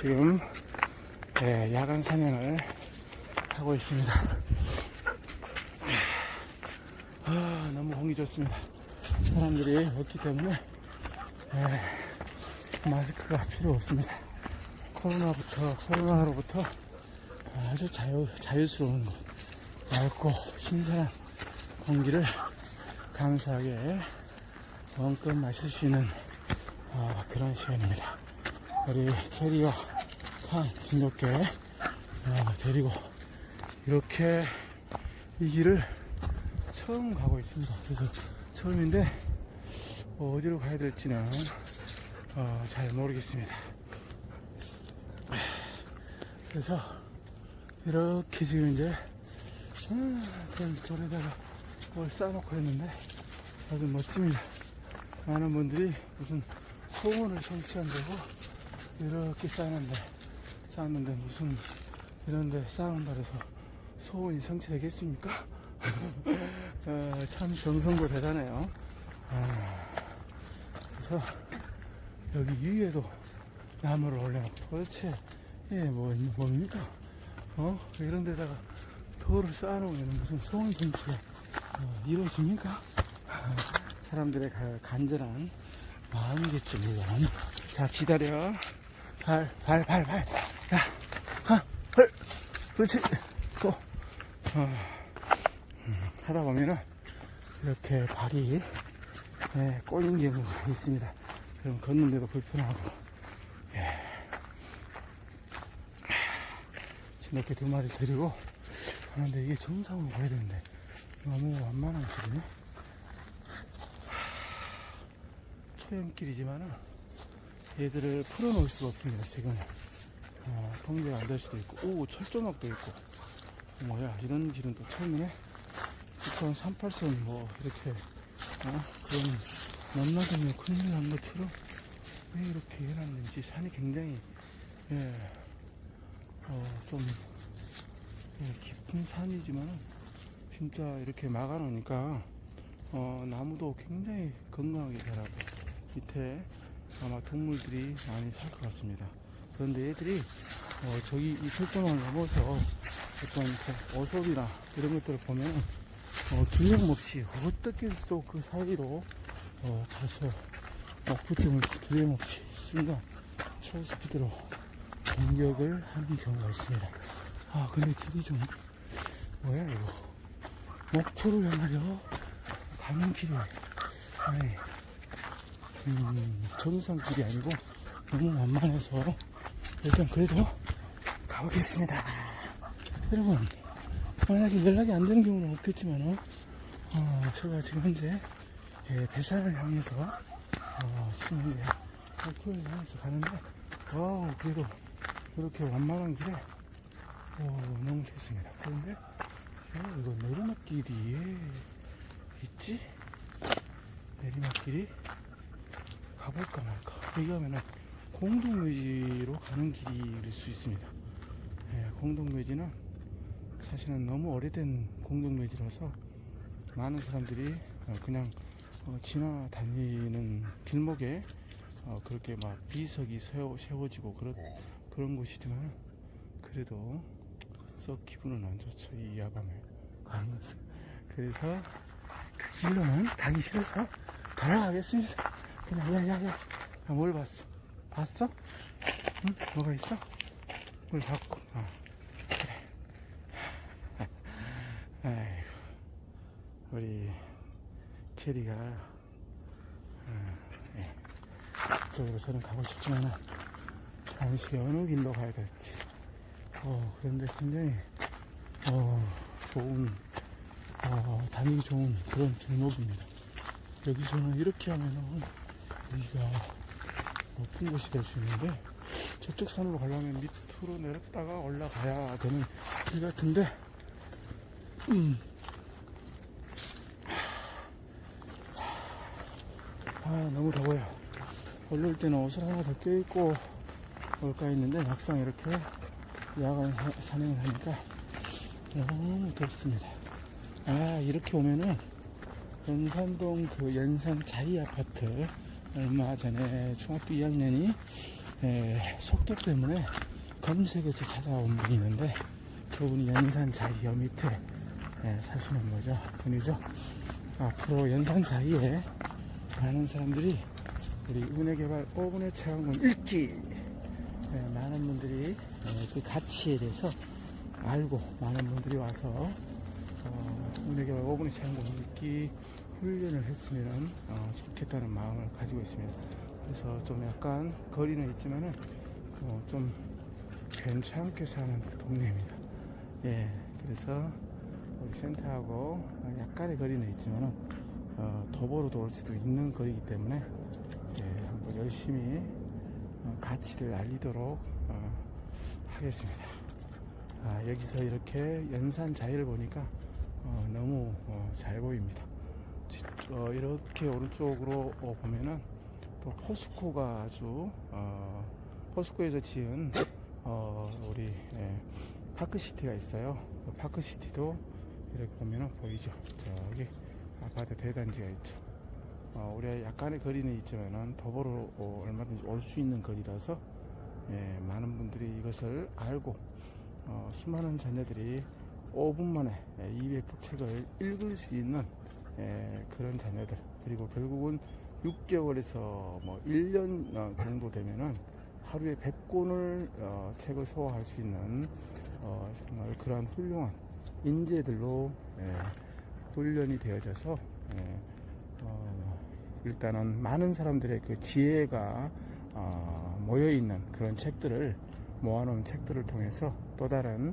지금 예, 야간 사냥을 하고 있습니다. 아, 너무 공기 좋습니다. 사람들이 없기 때문에 예, 마스크가 필요 없습니다. 코로나부터 코로나로부터 아주 자유 자유스러운 곳, 맑고 신선한 공기를 감사하게 마음껏 마실 수 있는 아, 그런 시간입니다. 우리 캐리와 칸 진돗개 아, 데리고 이렇게 이 길을 처음 가고 있습니다. 그래서 처음인데 어, 어디로 가야 될지는 어, 잘 모르겠습니다. 그래서 이렇게 지금 이제 음, 그런 돌에다가 뭘 쌓아놓고 했는데 아주 멋집니다. 많은 분들이 무슨 소원을 성취한다고 이렇게 쌓았는데 쌓았는데 무슨 이런데 쌓아놓는다 해서 소원이 성취되겠습니까? 어, 참 정성도 대단해요. 아, 그래서 여기 위에도 나무를 올려놓고 도대체 이게 뭐, 뭡니까? 어? 이런 데다가 돌을 쌓아놓으면 무슨 소원 성취가 어, 이루어집니까? 사람들의 가- 간절한 마음이겠죠, 물론. 자, 기다려. 발, 발, 발, 발. 야, 가, 헐. 그렇지. 또, 어, 음, 하다 보면은, 이렇게 발이, 예, 꼬인 경우가 있습니다. 그럼 걷는데도 불편하고, 예. 이렇게 두 마리 데리고 가는데 이게 정상으로 가야 되는데, 너무 완만한 길이네. 소형길이지만은 얘들을 풀어놓을 수가 없습니다. 지금 어, 통제가 안 될 수도 있고, 오 철조망도 있고, 뭐야 이런 길은 또 처음이네. 보통 38선 뭐 이렇게 어, 그런 넘나들면 큰일 난 것처럼 왜 이렇게 해놨는지 산이 굉장히 예, 어, 좀 예, 깊은 산이지만은 진짜 이렇게 막아놓으니까 어, 나무도 굉장히 건강하게 자라고 밑에 아마 동물들이 많이 살 것 같습니다. 그런데 얘들이 어, 저기 이 철조망을 넘어서 어떤 그 어sob이나 이런 것들을 보면 어, 균형 없이 어떻게 또 그 사이로 어, 가서 억부증을 균형 없이 순간 초스피드로 공격을 하는 경우가 있습니다. 아 근데 길이 좀 뭐야 이거 목표를 향하여 가는 길이 아니 음, 정상 길이 아니고 너무 만만해서 일단 그래도 가보겠습니다. 여러분 만약에 연락이 안 되는 경우는 없겠지만 어, 제가 지금 현재 예, 배산을 향해서 어, 지금 이제 목표를 향해서 가는데 와우 그래도 이렇게 완만한 길에 어, 너무 좋습니다. 그런데 어, 이거 내리막길이 있지? 내리막길이 가볼까 말까. 여기 가면은 공동묘지로 가는 길일 수 있습니다. 예, 공동묘지는 사실은 너무 오래된 공동묘지라서 많은 사람들이 어, 그냥 어, 지나다니는 길목에 어, 그렇게 막 비석이 세워, 세워지고 그런, 그런 곳이지만 그래도 썩 기분은 안 좋죠. 이 야밤에 가는 것은. 그래서 그 길로는 가기 싫어서 돌아가겠습니다. 야야야 아, 뭘 봤어? 봤어? 응? 뭐가 있어? 뭘 봤고 어. 그래 아이고 우리 캐리가 어, 예. 가고 싶지만은 잠시 어느 길로 가야 될지 어, 그런데 굉장히 어, 좋은 어, 다니기 좋은 그런 길목입니다 여기서는 이렇게 하면은 여기가 높은 곳이 될 수 있는데 저쪽 산으로 가려면 밑으로 내렸다가 올라가야 되는 길 같은데 음. 아 너무 더워요 올라올 때는 옷을 하나 더 껴입고 올까 했는데 막상 이렇게 야간 사- 산행을 하니까 너무 덥습니다 아 이렇게 오면은 연산동 그 연산 자이 아파트 얼마 전에 중학교 2학년이 에, 속도 때문에 검색에서 찾아온 분이 있는데 그분이 연산 자이어 밑에 에, 사시는 거죠 분이죠. 앞으로 연산 사이에 많은 사람들이 우리 은혜개발 5분의 체험군 읽기. 에, 많은 분들이 에, 그 가치에 대해서 알고 많은 분들이 와서 어, 은혜개발 5분의 체험군 읽기 훈련을 했으면 어, 좋겠다는 마음을 가지고 있습니다. 그래서 좀 약간 거리는 있지만은 어, 좀 괜찮게 사는 그 동네입니다. 예, 그래서 우리 센터하고 약간의 거리는 있지만은 어, 도보로도 올 수도 있는 거리이기 때문에 예, 한번 열심히 어, 가치를 알리도록 어, 하겠습니다. 아, 여기서 이렇게 연산 자리를 보니까 어, 너무 어, 잘 보입니다. 지- 어, 이렇게 오른쪽으로 어, 보면은 또 포스코가 아주 어, 포스코에서 지은 어, 우리 예, 파크시티가 있어요. 그 파크시티도 이렇게 보면은 보이죠. 저기 아파트 대단지가 있죠. 어, 우리가 약간의 거리는 있지만은 도보로 어, 얼마든지 올 수 있는 거리라서 예, 많은 분들이 이것을 알고 어, 수많은 자녀들이 5분 만에 200부 책을 읽을 수 있는 예, 그런 자녀들. 그리고 결국은 6개월에서 뭐 1년 어, 정도 되면은 하루에 100권을 어, 책을 소화할 수 있는 어, 정말 그러한 훌륭한 인재들로 예, 훈련이 되어져서 예, 어, 일단은 많은 사람들의 그 지혜가 어, 모여 있는 그런 책들을 모아놓은 책들을 통해서 또 다른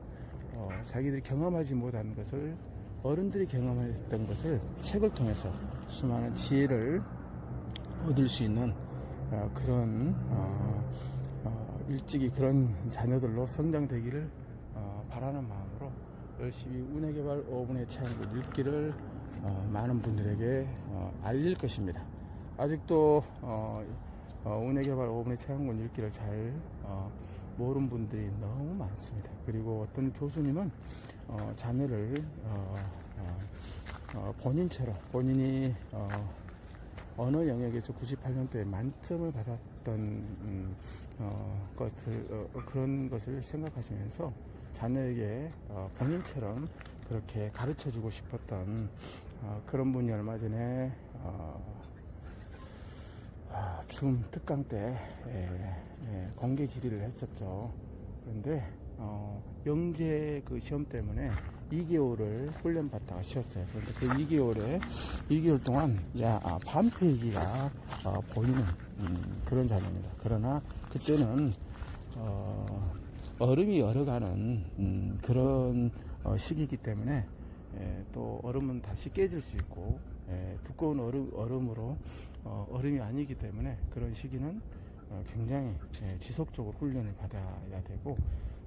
어, 자기들이 경험하지 못한 것을 어른들이 경험했던 것을 책을 통해서 수많은 지혜를 얻을 수 있는 어, 그런 어, 어, 일찍이 그런 자녀들로 성장되기를 어, 바라는 마음으로 열심히 운해개발 5분의 체험을 읽기를 어, 많은 분들에게 어, 알릴 것입니다. 아직도 어, 어, 운해개발 5분의 체험군 읽기를 잘 어, 모르는 분들이 너무 많습니다. 그리고 어떤 교수님은 어, 자녀를 어, 어, 어, 본인처럼 본인이 어, 언어 영역에서 98년도에 만점을 받았던 음, 어, 것을 어, 어, 그런 것을 생각하시면서 자녀에게 어, 본인처럼 그렇게 가르쳐주고 싶었던 어, 그런 분이 얼마 전에 어, 아, 줌 특강 때 예, 예, 공개 질의를 했었죠. 그런데 어, 영재 그 시험 때문에 2개월을 훈련 받다가 쉬었어요. 그런데 그 2개월에 2개월 동안 야, 아, 반 페이지가 어, 보이는 음, 그런 자료입니다. 그러나 그때는 어, 얼음이 얼어가는 음, 그런 어, 시기이기 때문에 예, 또 얼음은 다시 깨질 수 있고 예, 두꺼운 얼음, 얼음으로 어, 얼음이 아니기 때문에 그런 시기는 어, 굉장히 예, 지속적으로 훈련을 받아야 되고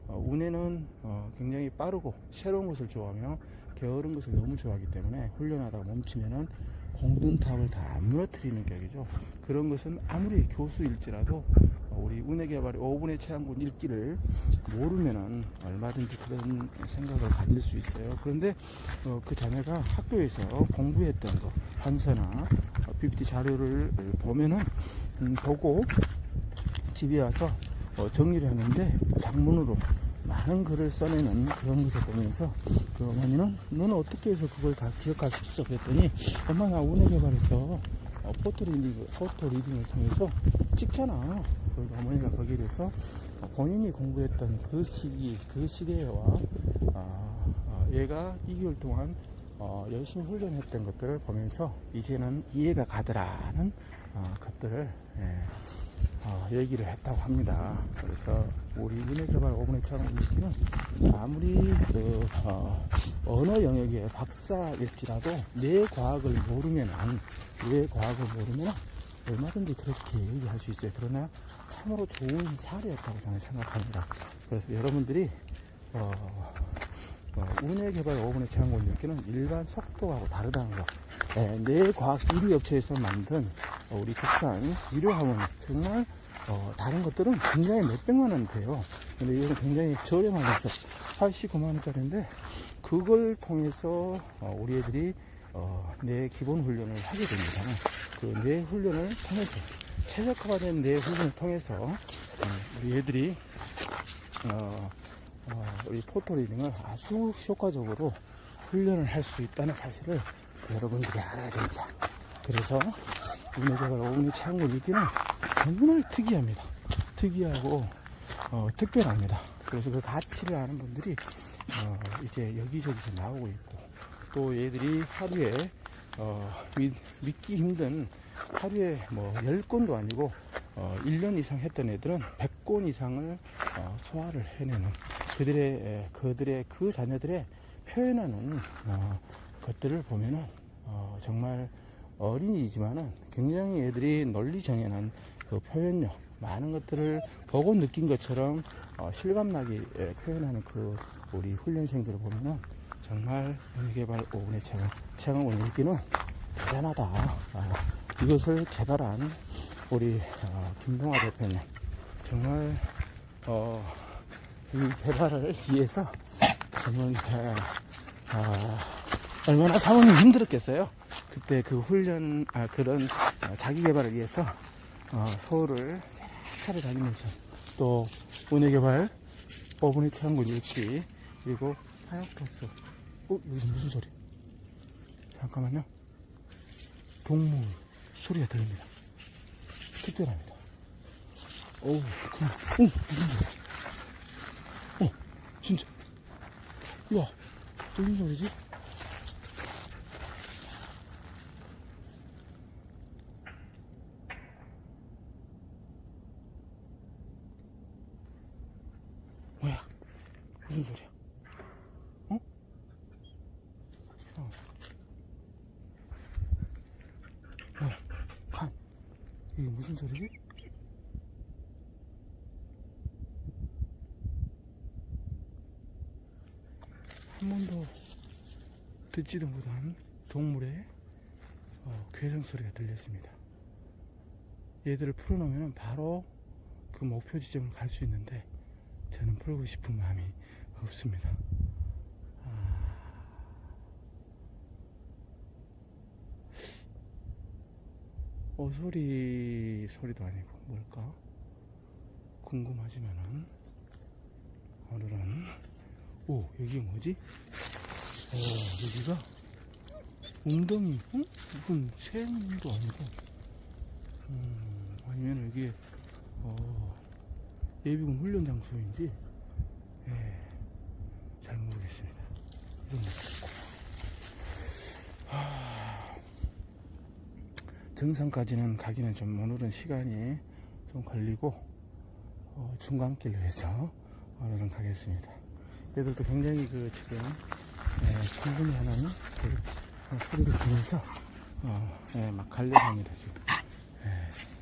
어, 운해는 어, 굉장히 빠르고 새로운 것을 좋아하며 게으른 것을 너무 좋아하기 때문에 훈련하다가 멈추면은 공든탑을 다 무너뜨리는 격이죠. 그런 것은 아무리 교수일지라도 어, 우리 운해개발의 5분의 체험군 읽기를 모르면은 얼마든지 그런 생각을 가질 수 있어요. 그런데 어, 그 자녀가 학교에서 공부했던 거, 판서나 어, PPT 자료를 보면은 음, 보고 집에 와서 어, 정리를 했는데 장문으로 많은 글을 써내는 그런 것을 보면서 그 어머니는 너는 어떻게 해서 그걸 다 기억할 수 있어 그랬더니 엄마 나 운해개발에서 어, 포토 리딩, 포토 리딩을 통해서 찍잖아 그리고 어머니가 거기에 대해서 어, 본인이 공부했던 그 시기 그 시대와 아, 아, 얘가 2개월 동안 어, 열심히 훈련했던 것들을 보면서 이제는 이해가 가더라는 어, 것들을 예, 어, 얘기를 했다고 합니다. 그래서 우리 은혜개발 5분의 차원 읽기는 아무리 그 어, 언어 영역의 박사일지라도 내 과학을 모르면 내 과학을 모르면 얼마든지 그렇게 얘기할 수 있어요. 그러나 참으로 좋은 사례였다고 저는 생각합니다. 그래서 여러분들이 어, 어, 운해 개발 5분의 체험권 읽기는 일반 속도하고 다르다는 거. 예, 내 과학 1위 업체에서 만든 어, 우리 국산 유료 하모니 정말 어, 다른 것들은 굉장히 몇백만 원 돼요. 근데 이거는 굉장히 저렴하면서 89만 원짜리인데 그걸 통해서 어, 우리 애들이 어, 내 기본 훈련을 하게 됩니다. 그내 훈련을 통해서 최적화된 내 훈련을 통해서 어, 우리 애들이 어, 어, 우리 포토리딩을 아주 효과적으로 훈련을 할 수 있다는 사실을 여러분들이 알아야 됩니다. 그래서 우리개발 오븐이 창고 읽기는 정말 특이합니다. 특이하고 어, 특별합니다. 그래서 그 가치를 아는 분들이 어, 이제 여기저기서 나오고 있고 또 얘들이 하루에 어, 믿, 믿기 힘든 하루에 뭐 10건도 아니고 어, 1년 이상 했던 애들은 100건 이상을 어, 소화를 해내는 그들의 에, 그들의 그 자녀들의 표현하는 어, 것들을 보면은 어, 정말 어린이지만은 굉장히 애들이 널리 정연한 그 표현력 많은 것들을 보고 느낀 것처럼 어, 실감나게 에, 표현하는 그 우리 훈련생들을 보면은 정말 개발 5분의 체험 체험 오늘 읽기는 대단하다. 아, 이것을 개발한 우리 어, 김동아 대표님 정말 어, 이 개발을 위해서 정말 아, 아, 얼마나 사모님 힘들었겠어요. 그때 그 훈련 아, 그런 어, 자기 개발을 위해서 어, 서울을 차례 다니면서 또 은혜 개발 5분의 체험군 읽기 그리고 하얀버스 어 여기서 무슨 소리? 잠깐만요. 동물 소리가 들립니다. 특별합니다. 어우, 그냥, 어, 무슨 소리? 어, 진짜. 야, 무슨 소리지? 뭐야? 무슨 소리야? 어? 어. 뭐야? 간. 이게 무슨 소리지? 한 번도 듣지도 못한 동물의 어, 괴성 소리가 들렸습니다. 얘들을 풀어놓으면 바로 그 목표 지점을 갈 수 있는데 저는 풀고 싶은 마음이 없습니다. 어, 소리, 소리도 아니고, 뭘까? 궁금하지만은, 오늘은, 오, 여기 뭐지? 어, 여기가, 웅덩이, 응? 무슨 샘도 아니고, 음, 아니면 여기에, 어, 예비군 훈련 장소인지, 예, 잘 모르겠습니다. 이런 거. 등산까지는 가기는 좀 오늘은 시간이 좀 걸리고 어, 중간길로 해서 오늘은 가겠습니다. 얘들도 굉장히 그 지금 예, 궁금해하는 그 어, 소리를 들으면서 어, 예, 막 가려합니다 지금. 예. 예.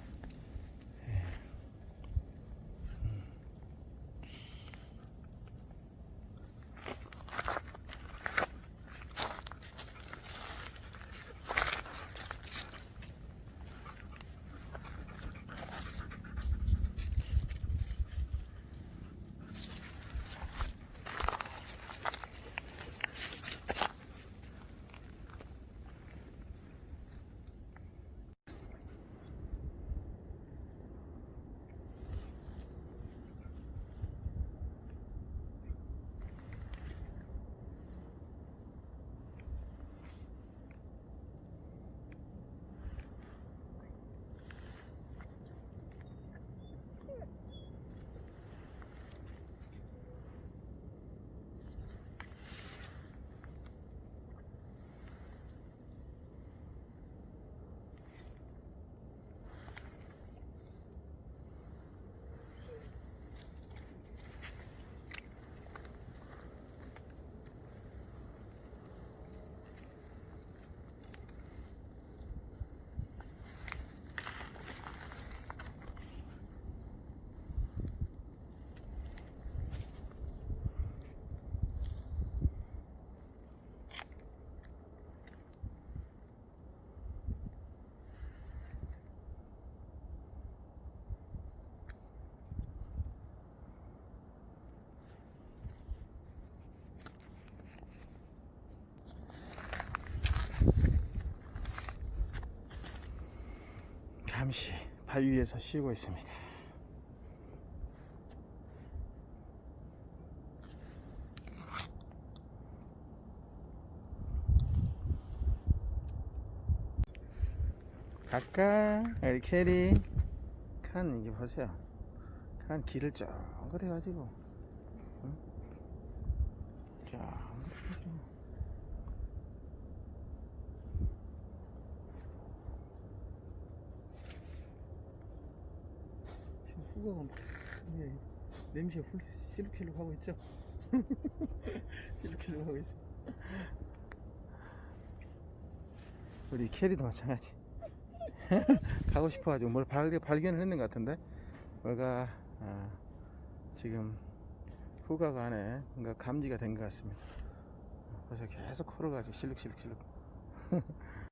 잠시 바위 위에서 쉬고 있습니다. 우리 캐리 칸 이게 보세요. 칸 길을 쭉 해가지고 응? 쭉 해가지고 후가가 막 예, 냄새 훌 실룩실룩 하고 있죠? 실룩실룩 하고 있어. 우리 캐리도 마찬가지. 가고 싶어가지고 뭘 발, 발견을 했는 것 같은데 뭐가 아, 지금 후가가 안에 뭔가 감지가 된 것 같습니다. 그래서 계속 걸어가지고 실룩실룩실룩